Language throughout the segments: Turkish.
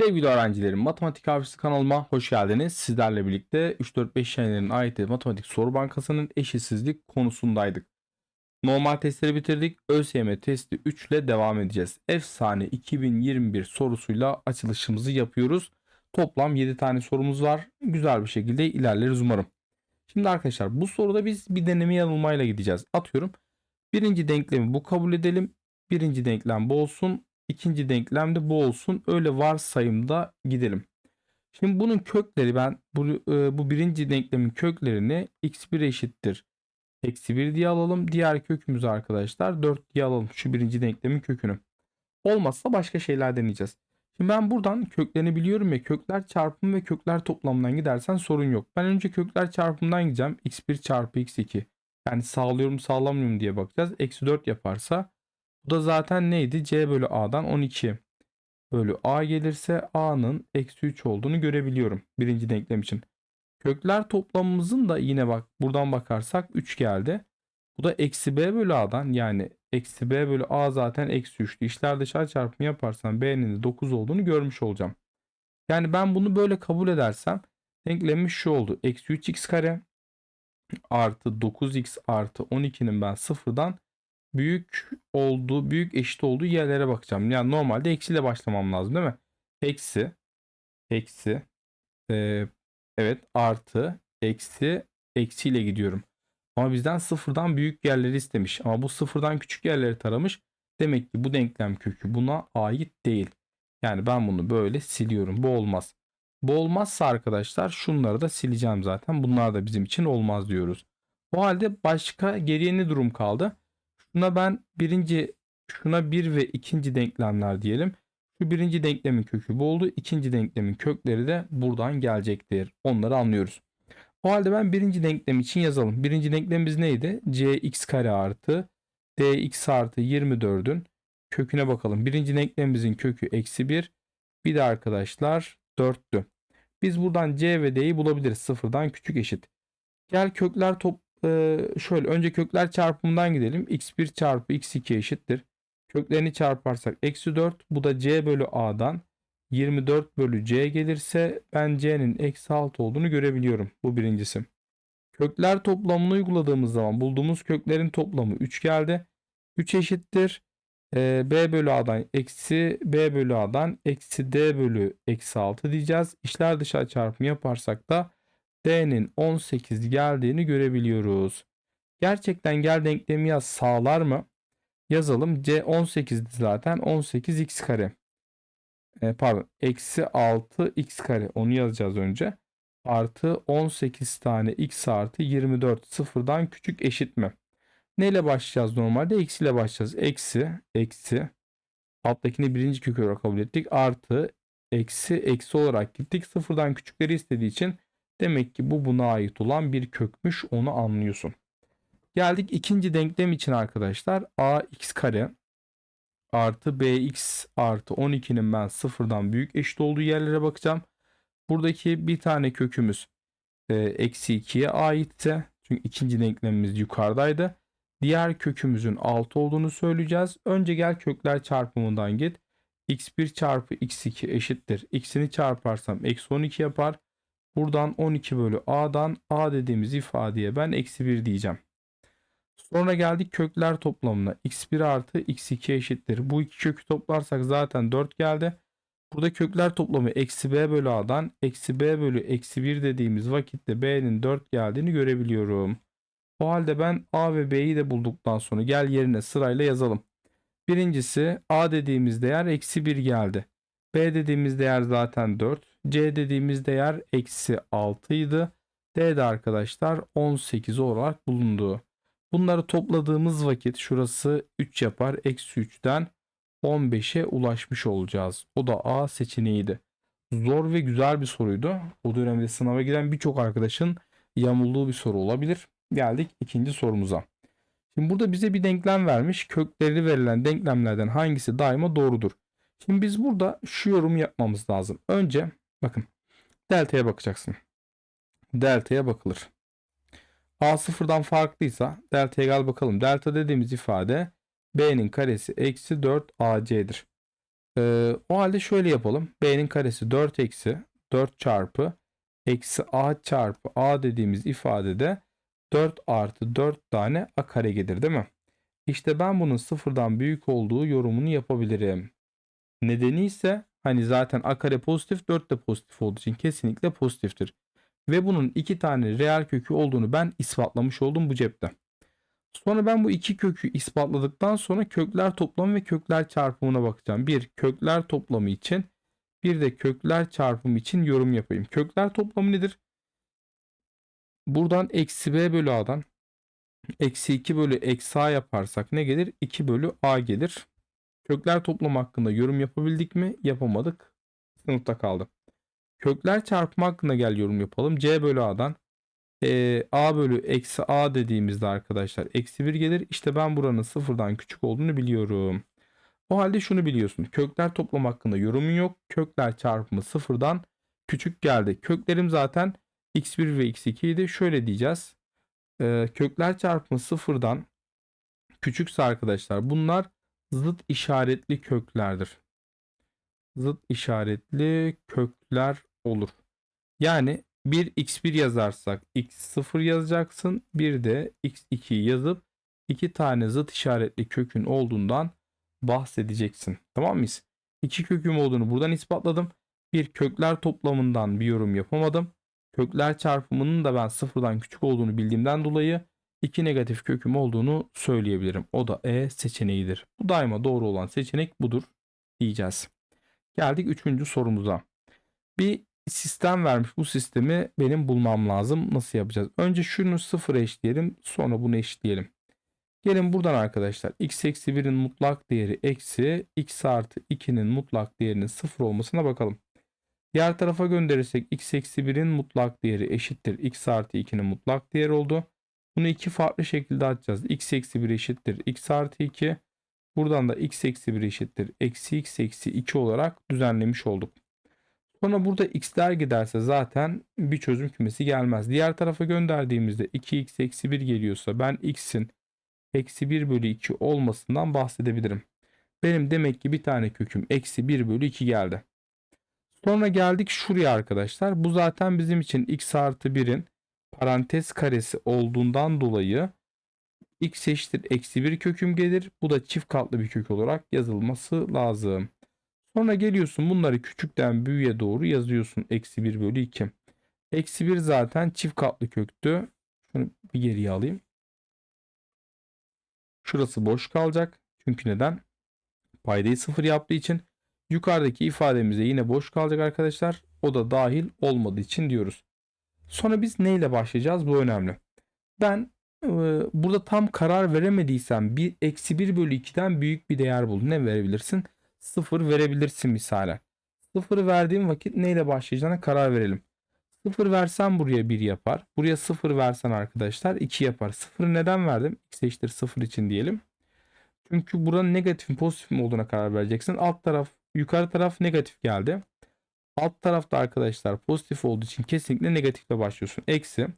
Sevgili öğrencilerim, Matematik Hafızı kanalıma hoş geldiniz. Sizlerle birlikte 3-4-5 senenin ait matematik soru bankasının eşitsizlik konusundaydık. Normal testleri bitirdik. ÖSYM testi 3 ile devam edeceğiz. Efsane 2021 sorusuyla açılışımızı yapıyoruz. Toplam 7 tane sorumuz var. Güzel bir şekilde ilerleriz umarım. Şimdi arkadaşlar bu soruda biz bir deneme yanılmayla gideceğiz. Atıyorum. Birinci denklemi bu kabul edelim. Birinci denklem bu olsun. İkinci denklem de bu olsun. Öyle varsayımda gidelim. Şimdi bunun kökleri ben bu, e, bu birinci denklemin köklerini x1 eşittir. Eksi 1 diye alalım. Diğer kökümüzü arkadaşlar 4 diye alalım. Şu birinci denklemin kökünü. Olmazsa başka şeyler deneyeceğiz. Şimdi ben buradan köklerini biliyorum ya kökler çarpımı ve kökler toplamından gidersen sorun yok. Ben önce kökler çarpımından gideceğim. x1 çarpı x2. Yani sağlıyorum sağlamıyorum diye bakacağız. Eksi 4 yaparsa bu da zaten neydi? C bölü A'dan 12 bölü A gelirse A'nın eksi 3 olduğunu görebiliyorum. Birinci denklem için. Kökler toplamımızın da yine bak buradan bakarsak 3 geldi. Bu da eksi B bölü A'dan yani eksi B bölü A zaten eksi 3'tü. İşler dışarı çarpımı yaparsam B'nin de 9 olduğunu görmüş olacağım. Yani ben bunu böyle kabul edersem denklemimiz şu oldu. Eksi 3x kare artı 9x artı 12'nin ben sıfırdan büyük olduğu, büyük eşit olduğu yerlere bakacağım. Yani normalde eksiyle başlamam lazım değil mi? Eksi, eksi, e, evet artı, eksi, eksiyle gidiyorum. Ama bizden sıfırdan büyük yerleri istemiş. Ama bu sıfırdan küçük yerleri taramış. Demek ki bu denklem kökü buna ait değil. Yani ben bunu böyle siliyorum. Bu olmaz. Bu olmazsa arkadaşlar şunları da sileceğim zaten. Bunlar da bizim için olmaz diyoruz. O halde başka geriye ne durum kaldı? Şuna ben birinci şuna bir ve ikinci denklemler diyelim. Şu birinci denklemin kökü bu oldu. İkinci denklemin kökleri de buradan gelecektir. Onları anlıyoruz. O halde ben birinci denklem için yazalım. Birinci denklemimiz neydi? cx kare artı dx artı 24'ün köküne bakalım. Birinci denklemimizin kökü eksi 1. Bir de arkadaşlar 4'tü. Biz buradan c ve d'yi bulabiliriz. Sıfırdan küçük eşit. Gel kökler top e, şöyle önce kökler çarpımından gidelim. x1 çarpı x2 eşittir. Köklerini çarparsak eksi 4. Bu da c bölü a'dan 24 bölü c gelirse ben c'nin eksi 6 olduğunu görebiliyorum. Bu birincisi. Kökler toplamını uyguladığımız zaman bulduğumuz köklerin toplamı 3 geldi. 3 eşittir. e, b bölü a'dan eksi b bölü a'dan eksi d bölü eksi 6 diyeceğiz. İşler dışarı çarpımı yaparsak da D'nin 18 geldiğini görebiliyoruz. Gerçekten gel denklemi yaz sağlar mı? Yazalım. C 18'di zaten. 18x kare. E, pardon. Eksi 6 x kare. Onu yazacağız önce. Artı 18 tane x artı 24 sıfırdan küçük eşit mi? Neyle başlayacağız normalde? Eksi ile başlayacağız. Eksi, eksi. Alttakini birinci kök olarak kabul ettik. Artı, eksi, eksi olarak gittik. Sıfırdan küçükleri istediği için Demek ki bu buna ait olan bir kökmüş onu anlıyorsun. Geldik ikinci denklem için arkadaşlar. ax kare artı bx artı 12'nin ben sıfırdan büyük eşit olduğu yerlere bakacağım. Buradaki bir tane kökümüz e, eksi 2'ye aitte. Çünkü ikinci denklemimiz yukarıdaydı. Diğer kökümüzün 6 olduğunu söyleyeceğiz. Önce gel kökler çarpımından git. x1 çarpı x2 eşittir. x'ini çarparsam eksi 12 yapar. Buradan 12 bölü a'dan a dediğimiz ifadeye ben eksi 1 diyeceğim. Sonra geldik kökler toplamına. x1 artı x2 eşittir. Bu iki kökü toplarsak zaten 4 geldi. Burada kökler toplamı eksi b bölü a'dan eksi b bölü eksi 1 dediğimiz vakitte b'nin 4 geldiğini görebiliyorum. O halde ben a ve b'yi de bulduktan sonra gel yerine sırayla yazalım. Birincisi a dediğimiz değer eksi 1 geldi. b dediğimiz değer zaten 4. C dediğimiz değer eksi 6 idi. D de arkadaşlar 18 olarak bulundu. Bunları topladığımız vakit şurası 3 yapar. Eksi 3'ten 15'e ulaşmış olacağız. O da A seçeneğiydi. Zor ve güzel bir soruydu. O dönemde sınava giren birçok arkadaşın yamulduğu bir soru olabilir. Geldik ikinci sorumuza. Şimdi burada bize bir denklem vermiş. Kökleri verilen denklemlerden hangisi daima doğrudur? Şimdi biz burada şu yorum yapmamız lazım. Önce Bakın. Delta'ya bakacaksın. Delta'ya bakılır. A sıfırdan farklıysa delta'ya gel bakalım. Delta dediğimiz ifade B'nin karesi eksi 4 AC'dir. Ee, o halde şöyle yapalım. B'nin karesi 4 eksi 4 çarpı eksi a çarpı a dediğimiz ifadede 4 artı 4 tane a kare gelir değil mi? İşte ben bunun sıfırdan büyük olduğu yorumunu yapabilirim. Nedeni ise hani zaten a kare pozitif 4 de pozitif olduğu için kesinlikle pozitiftir. Ve bunun iki tane reel kökü olduğunu ben ispatlamış oldum bu cepte. Sonra ben bu iki kökü ispatladıktan sonra kökler toplamı ve kökler çarpımına bakacağım. Bir kökler toplamı için bir de kökler çarpımı için yorum yapayım. Kökler toplamı nedir? Buradan eksi b bölü a'dan eksi 2 bölü eksi a yaparsak ne gelir? 2 bölü a gelir. Kökler toplamı hakkında yorum yapabildik mi? Yapamadık. Sınıfta kaldı. Kökler çarpımı hakkında gel yorum yapalım. c bölü a'dan e, a bölü eksi a dediğimizde arkadaşlar eksi 1 gelir. İşte ben buranın sıfırdan küçük olduğunu biliyorum. O halde şunu biliyorsun. Kökler toplam hakkında yorumun yok. Kökler çarpımı sıfırdan küçük geldi. Köklerim zaten x1 ve x2 idi. Şöyle diyeceğiz. E, kökler çarpımı sıfırdan küçükse arkadaşlar bunlar zıt işaretli köklerdir. Zıt işaretli kökler olur. Yani bir x1 yazarsak x0 yazacaksın. Bir de x2 yazıp iki tane zıt işaretli kökün olduğundan bahsedeceksin. Tamam mıyız? İki köküm olduğunu buradan ispatladım. Bir kökler toplamından bir yorum yapamadım. Kökler çarpımının da ben sıfırdan küçük olduğunu bildiğimden dolayı iki negatif köküm olduğunu söyleyebilirim. O da E seçeneğidir. Bu daima doğru olan seçenek budur diyeceğiz. Geldik üçüncü sorumuza. Bir sistem vermiş. Bu sistemi benim bulmam lazım. Nasıl yapacağız? Önce şunu sıfıra eşleyelim. Sonra bunu eşleyelim. Gelin buradan arkadaşlar x eksi 1'in mutlak değeri eksi x artı 2'nin mutlak değerinin sıfır olmasına bakalım. Diğer tarafa gönderirsek x eksi 1'in mutlak değeri eşittir x artı 2'nin mutlak değeri oldu. Bunu iki farklı şekilde açacağız. x eksi 1 eşittir x artı 2. Buradan da x eksi 1 eşittir eksi x eksi 2 olarak düzenlemiş olduk. Sonra burada x'ler giderse zaten bir çözüm kümesi gelmez. Diğer tarafa gönderdiğimizde 2x eksi 1 geliyorsa ben x'in eksi 1 bölü 2 olmasından bahsedebilirim. Benim demek ki bir tane köküm eksi 1 bölü 2 geldi. Sonra geldik şuraya arkadaşlar. Bu zaten bizim için x artı 1'in parantez karesi olduğundan dolayı x eşittir eksi 1 köküm gelir. Bu da çift katlı bir kök olarak yazılması lazım. Sonra geliyorsun bunları küçükten büyüğe doğru yazıyorsun. Eksi 1 bölü 2. Eksi 1 zaten çift katlı köktü. Şunu bir geriye alayım. Şurası boş kalacak. Çünkü neden? Paydayı sıfır yaptığı için. Yukarıdaki ifademize yine boş kalacak arkadaşlar. O da dahil olmadığı için diyoruz. Sonra biz neyle başlayacağız? Bu önemli. Ben e, burada tam karar veremediysem bir eksi 1 bölü 2'den büyük bir değer bul. Ne verebilirsin? 0 verebilirsin misalen. 0'ı verdiğim vakit neyle başlayacağına karar verelim. 0 versen buraya 1 yapar. Buraya 0 versen arkadaşlar 2 yapar. 0'ı neden verdim? x eşittir 0 için diyelim. Çünkü buranın negatif mi pozitif mi olduğuna karar vereceksin. Alt taraf yukarı taraf negatif geldi. Alt tarafta arkadaşlar pozitif olduğu için kesinlikle negatifle başlıyorsun. Eksi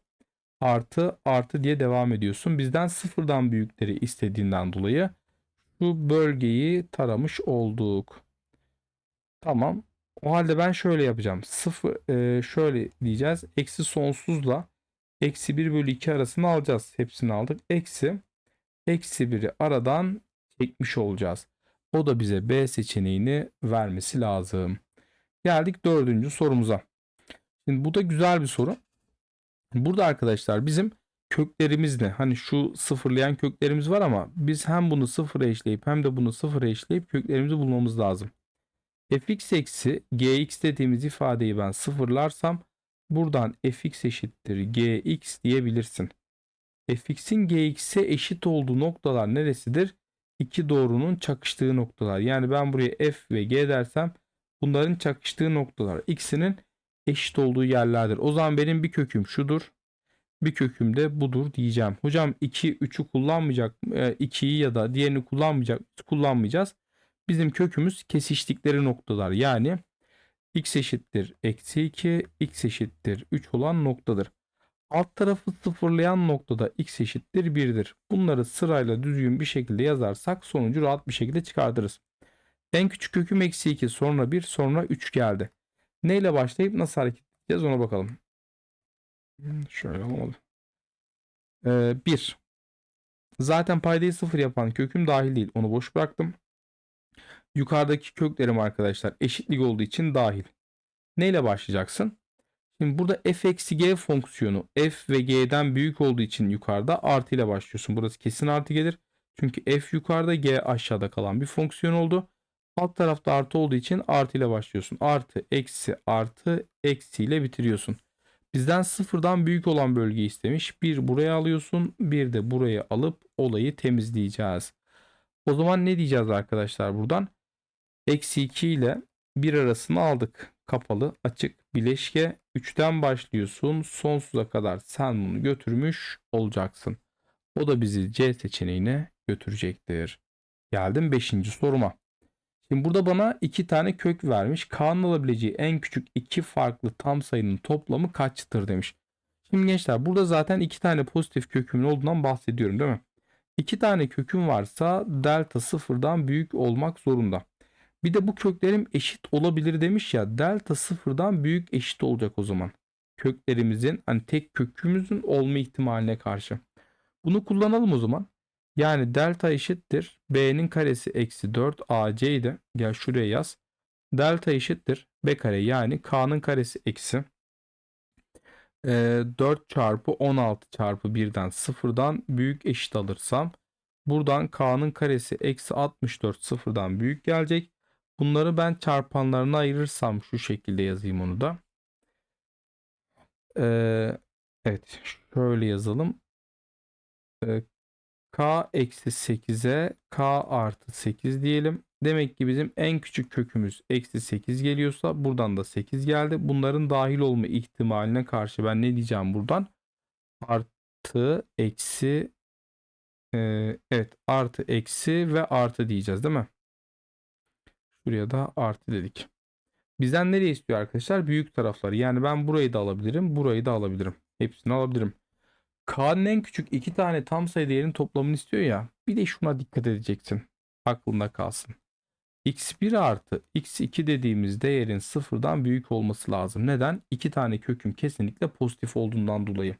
artı artı diye devam ediyorsun. Bizden sıfırdan büyükleri istediğinden dolayı şu bölgeyi taramış olduk. Tamam. O halde ben şöyle yapacağım. Sıfır e, şöyle diyeceğiz. Eksi sonsuzla eksi 1 bölü 2 arasını alacağız. Hepsini aldık. Eksi eksi 1'i aradan çekmiş olacağız. O da bize B seçeneğini vermesi lazım. Geldik dördüncü sorumuza. Şimdi bu da güzel bir soru. Burada arkadaşlar bizim köklerimiz ne? Hani şu sıfırlayan köklerimiz var ama biz hem bunu sıfıra eşleyip hem de bunu sıfıra eşleyip köklerimizi bulmamız lazım. fx eksi gx dediğimiz ifadeyi ben sıfırlarsam buradan fx eşittir gx diyebilirsin. fx'in gx'e eşit olduğu noktalar neresidir? İki doğrunun çakıştığı noktalar. Yani ben buraya f ve g dersem bunların çakıştığı noktalar. x'inin eşit olduğu yerlerdir. O zaman benim bir köküm şudur bir kökümde budur diyeceğim. Hocam 2 3'ü kullanmayacak 2'yi e, ya da diğerini kullanmayacak kullanmayacağız. Bizim kökümüz kesiştikleri noktalar. Yani x eşittir eksi 2 x eşittir 3 olan noktadır. Alt tarafı sıfırlayan noktada x eşittir 1'dir. Bunları sırayla düzgün bir şekilde yazarsak sonucu rahat bir şekilde çıkartırız. En küçük köküm eksi 2 sonra 1 sonra 3 geldi. Neyle başlayıp nasıl hareket edeceğiz ona bakalım. Hmm, Şöyle olmalı. Ee, 1. Zaten paydayı 0 yapan köküm dahil değil. Onu boş bıraktım. Yukarıdaki köklerim arkadaşlar eşitlik olduğu için dahil. Neyle başlayacaksın? Şimdi burada f eksi g fonksiyonu f ve g'den büyük olduğu için yukarıda artı ile başlıyorsun. Burası kesin artı gelir. Çünkü f yukarıda g aşağıda kalan bir fonksiyon oldu. Alt tarafta artı olduğu için artı ile başlıyorsun. Artı, eksi, artı, eksi ile bitiriyorsun. Bizden sıfırdan büyük olan bölgeyi istemiş. Bir buraya alıyorsun. Bir de buraya alıp olayı temizleyeceğiz. O zaman ne diyeceğiz arkadaşlar buradan? Eksi 2 ile 1 arasını aldık. Kapalı, açık, bileşke. 3'ten başlıyorsun. Sonsuza kadar sen bunu götürmüş olacaksın. O da bizi C seçeneğine götürecektir. Geldim 5. soruma. Şimdi burada bana iki tane kök vermiş. K'nın alabileceği en küçük iki farklı tam sayının toplamı kaçtır demiş. Şimdi gençler burada zaten iki tane pozitif kökümün olduğundan bahsediyorum değil mi? İki tane köküm varsa delta sıfırdan büyük olmak zorunda. Bir de bu köklerim eşit olabilir demiş ya. Delta sıfırdan büyük eşit olacak o zaman. Köklerimizin hani tek kökümüzün olma ihtimaline karşı. Bunu kullanalım o zaman. Yani delta eşittir. B'nin karesi eksi 4 AC'ydi. Gel şuraya yaz. Delta eşittir. B kare yani K'nın karesi eksi. e, 4 çarpı 16 çarpı 1'den 0'dan büyük eşit alırsam. Buradan K'nın karesi eksi 64 sıfırdan büyük gelecek. Bunları ben çarpanlarına ayırırsam şu şekilde yazayım onu da. Ee, evet şöyle yazalım. Ee, K eksi 8'e K artı 8 diyelim. Demek ki bizim en küçük kökümüz eksi 8 geliyorsa buradan da 8 geldi. Bunların dahil olma ihtimaline karşı ben ne diyeceğim buradan? Artı eksi e, evet artı eksi ve artı diyeceğiz değil mi? Şuraya da artı dedik. Bizden nereye istiyor arkadaşlar? Büyük tarafları. Yani ben burayı da alabilirim. Burayı da alabilirim. Hepsini alabilirim. K'nın en küçük iki tane tam sayı değerinin toplamını istiyor ya. Bir de şuna dikkat edeceksin. Aklında kalsın. x1 artı x2 dediğimiz değerin sıfırdan büyük olması lazım. Neden? İki tane köküm kesinlikle pozitif olduğundan dolayı.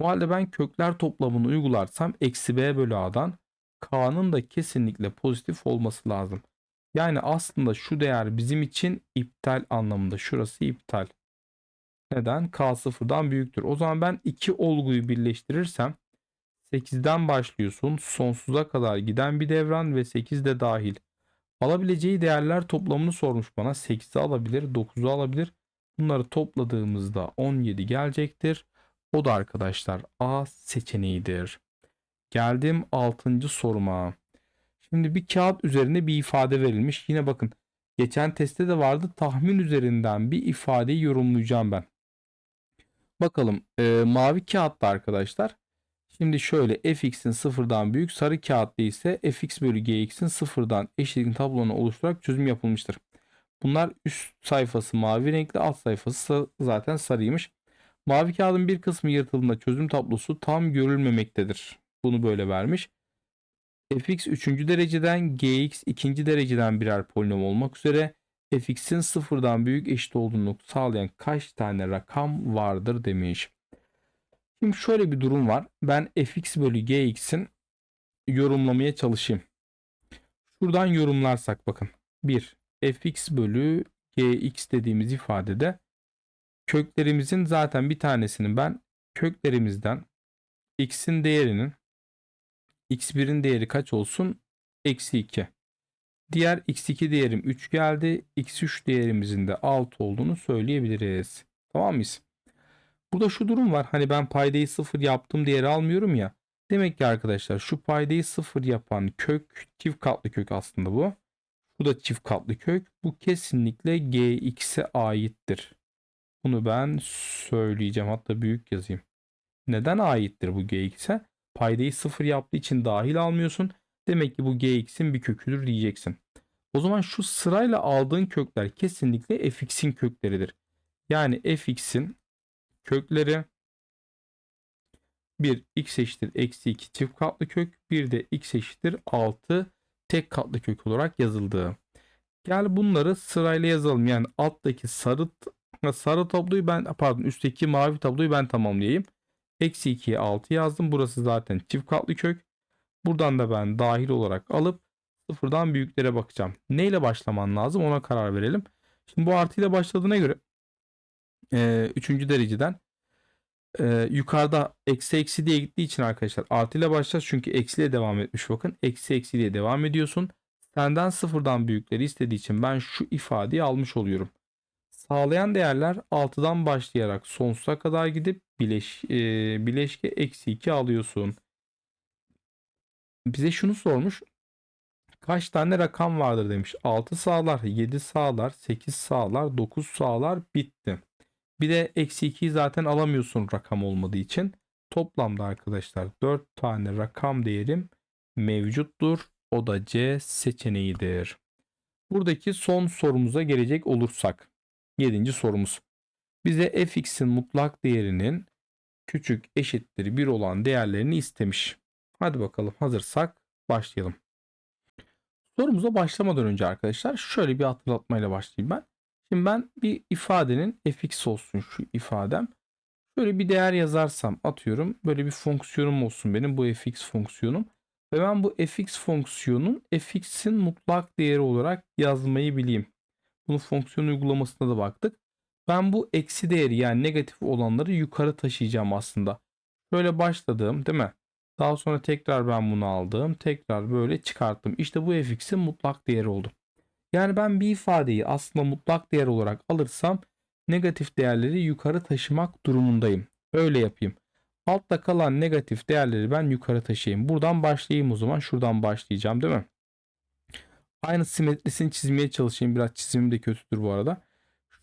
Bu halde ben kökler toplamını uygularsam eksi b bölü a'dan k'nın da kesinlikle pozitif olması lazım. Yani aslında şu değer bizim için iptal anlamında. Şurası iptal. Neden? K sıfırdan büyüktür. O zaman ben iki olguyu birleştirirsem 8'den başlıyorsun. Sonsuza kadar giden bir devran ve 8 de dahil. Alabileceği değerler toplamını sormuş bana. 8'i alabilir, 9'u alabilir. Bunları topladığımızda 17 gelecektir. O da arkadaşlar A seçeneğidir. Geldim 6. soruma. Şimdi bir kağıt üzerine bir ifade verilmiş. Yine bakın geçen testte de vardı. Tahmin üzerinden bir ifadeyi yorumlayacağım ben. Bakalım e, mavi kağıtta arkadaşlar. Şimdi şöyle fx'in sıfırdan büyük sarı kağıtta ise fx bölü gx'in sıfırdan eşitlik tablonu oluşturarak çözüm yapılmıştır. Bunlar üst sayfası mavi renkli alt sayfası zaten sarıymış. Mavi kağıdın bir kısmı yırtıldığında çözüm tablosu tam görülmemektedir. Bunu böyle vermiş fx 3. dereceden gx 2. dereceden birer polinom olmak üzere fx'in sıfırdan büyük eşit olduğunu sağlayan kaç tane rakam vardır demiş. Şimdi şöyle bir durum var. Ben fx bölü gx'in yorumlamaya çalışayım. Şuradan yorumlarsak bakın. 1. fx bölü gx dediğimiz ifadede köklerimizin zaten bir tanesinin ben köklerimizden x'in değerinin x1'in değeri kaç olsun? Eksi 2. Diğer x2 değerim 3 geldi. x3 değerimizin de 6 olduğunu söyleyebiliriz. Tamam mıyız? Burada şu durum var. Hani ben paydayı 0 yaptım değeri almıyorum ya. Demek ki arkadaşlar şu paydayı 0 yapan kök çift katlı kök aslında bu. Bu da çift katlı kök. Bu kesinlikle gx'e aittir. Bunu ben söyleyeceğim. Hatta büyük yazayım. Neden aittir bu gx'e? paydayı sıfır yaptığı için dahil almıyorsun. Demek ki bu gx'in bir köküdür diyeceksin. O zaman şu sırayla aldığın kökler kesinlikle fx'in kökleridir. Yani fx'in kökleri 1 x eşittir eksi 2 çift katlı kök bir de x eşittir 6 tek katlı kök olarak yazıldığı. Gel bunları sırayla yazalım. Yani alttaki sarı sarı tabloyu ben pardon üstteki mavi tabloyu ben tamamlayayım. Eksi 2'ye 6 yazdım. Burası zaten çift katlı kök. Buradan da ben dahil olarak alıp sıfırdan büyüklere bakacağım. Neyle başlaman lazım ona karar verelim. Şimdi bu artıyla başladığına göre e, üçüncü dereceden e, yukarıda eksi eksi diye gittiği için arkadaşlar artıyla başlayacağız. Çünkü eksiyle devam etmiş bakın. Eksi eksi diye devam ediyorsun. Senden sıfırdan büyükleri istediği için ben şu ifadeyi almış oluyorum. Sağlayan değerler 6'dan başlayarak sonsuza kadar gidip bileş, e, bileşke eksi 2 alıyorsun. Bize şunu sormuş. Kaç tane rakam vardır demiş. 6 sağlar, 7 sağlar, 8 sağlar, 9 sağlar bitti. Bir de eksi 2'yi zaten alamıyorsun rakam olmadığı için. Toplamda arkadaşlar 4 tane rakam değerim mevcuttur. O da C seçeneğidir. Buradaki son sorumuza gelecek olursak. 7. sorumuz. Bize fx'in mutlak değerinin küçük eşittir 1 olan değerlerini istemiş. Hadi bakalım hazırsak başlayalım. Sorumuza başlamadan önce arkadaşlar şöyle bir hatırlatmayla başlayayım ben. Şimdi ben bir ifadenin fx olsun şu ifadem. Şöyle bir değer yazarsam atıyorum böyle bir fonksiyonum olsun benim bu fx fonksiyonum. Ve ben bu fx fonksiyonun fx'in mutlak değeri olarak yazmayı bileyim. Bunu fonksiyon uygulamasına da baktık. Ben bu eksi değeri yani negatif olanları yukarı taşıyacağım aslında. Şöyle başladım değil mi? Daha sonra tekrar ben bunu aldım. Tekrar böyle çıkarttım. İşte bu fx'in mutlak değeri oldu. Yani ben bir ifadeyi aslında mutlak değer olarak alırsam negatif değerleri yukarı taşımak durumundayım. Öyle yapayım. Altta kalan negatif değerleri ben yukarı taşıyayım. Buradan başlayayım o zaman. Şuradan başlayacağım değil mi? Aynı simetrisini çizmeye çalışayım. Biraz çizimim de kötüdür bu arada.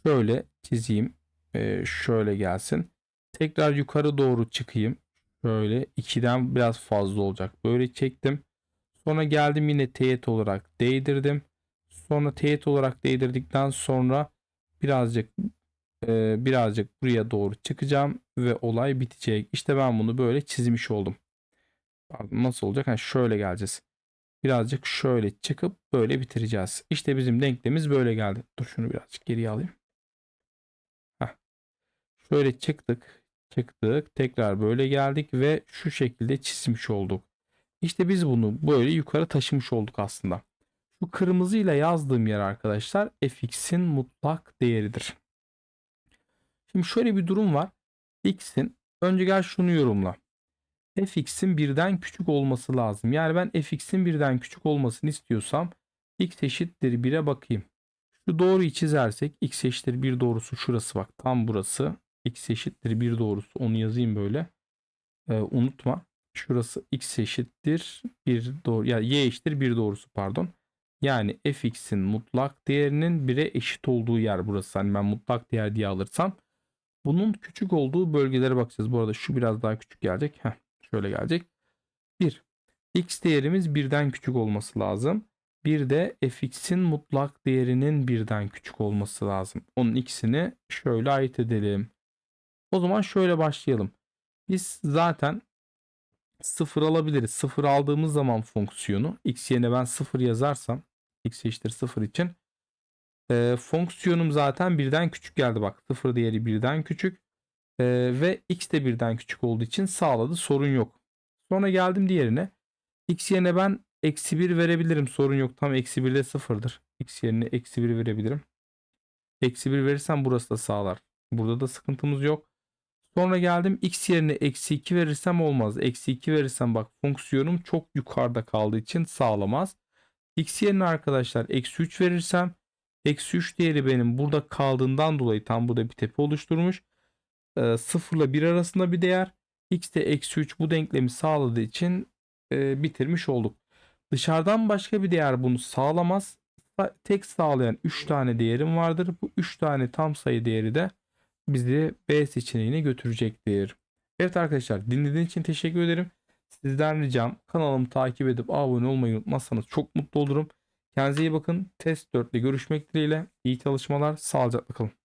Şöyle çizeyim. Ee, şöyle gelsin. Tekrar yukarı doğru çıkayım. Şöyle 2'den biraz fazla olacak. Böyle çektim. Sonra geldim yine teğet olarak değdirdim. Sonra teğet olarak değdirdikten sonra birazcık e, birazcık buraya doğru çıkacağım ve olay bitecek. İşte ben bunu böyle çizmiş oldum. Nasıl olacak? Yani şöyle geleceğiz. Birazcık şöyle çıkıp böyle bitireceğiz. İşte bizim denklemimiz böyle geldi. Dur şunu birazcık geriye alayım. Heh. Şöyle çıktık. Çıktık. Tekrar böyle geldik ve şu şekilde çizmiş olduk. İşte biz bunu böyle yukarı taşımış olduk aslında. Şu kırmızıyla yazdığım yer arkadaşlar fx'in mutlak değeridir. Şimdi şöyle bir durum var. x'in önce gel şunu yorumla. fx'in birden küçük olması lazım. Yani ben fx'in birden küçük olmasını istiyorsam x eşittir 1'e bakayım. Şu doğruyu çizersek x eşittir 1 doğrusu şurası bak tam burası. X eşittir 1 doğrusu onu yazayım böyle. Ee, unutma. Şurası x eşittir 1 doğru ya y eşittir 1 doğrusu pardon. Yani fx'in mutlak değerinin 1'e eşit olduğu yer burası. Hani ben mutlak değer diye alırsam bunun küçük olduğu bölgelere bakacağız. Bu arada şu biraz daha küçük gelecek. Heh, şöyle gelecek. 1. X değerimiz 1'den küçük olması lazım. Bir de fx'in mutlak değerinin 1'den küçük olması lazım. Onun ikisini şöyle ait edelim. O zaman şöyle başlayalım. Biz zaten 0 alabiliriz. 0 aldığımız zaman fonksiyonu x yerine ben 0 yazarsam x eşittir 0 için e, fonksiyonum zaten birden küçük geldi bak 0 değeri birden küçük e, ve x de birden küçük olduğu için sağladı sorun yok. Sonra geldim diğerine x yerine ben eksi 1 verebilirim sorun yok tam eksi 1 de 0'dır. x yerine eksi 1 verebilirim. Eksi 1 verirsem burası da sağlar. Burada da sıkıntımız yok. Sonra geldim x yerine eksi 2 verirsem olmaz. Eksi 2 verirsem bak fonksiyonum çok yukarıda kaldığı için sağlamaz. x yerine arkadaşlar eksi 3 verirsem eksi 3 değeri benim burada kaldığından dolayı tam burada bir tepe oluşturmuş. E, 0 ile 1 arasında bir değer. x de eksi 3 bu denklemi sağladığı için e, bitirmiş olduk. Dışarıdan başka bir değer bunu sağlamaz. Tek sağlayan 3 tane değerim vardır. Bu 3 tane tam sayı değeri de bizi B seçeneğine götürecektir. Evet arkadaşlar dinlediğiniz için teşekkür ederim. Sizden ricam kanalımı takip edip abone olmayı unutmazsanız çok mutlu olurum. Kendinize iyi bakın. Test 4 ile görüşmek dileğiyle. İyi çalışmalar. Sağlıcakla kalın.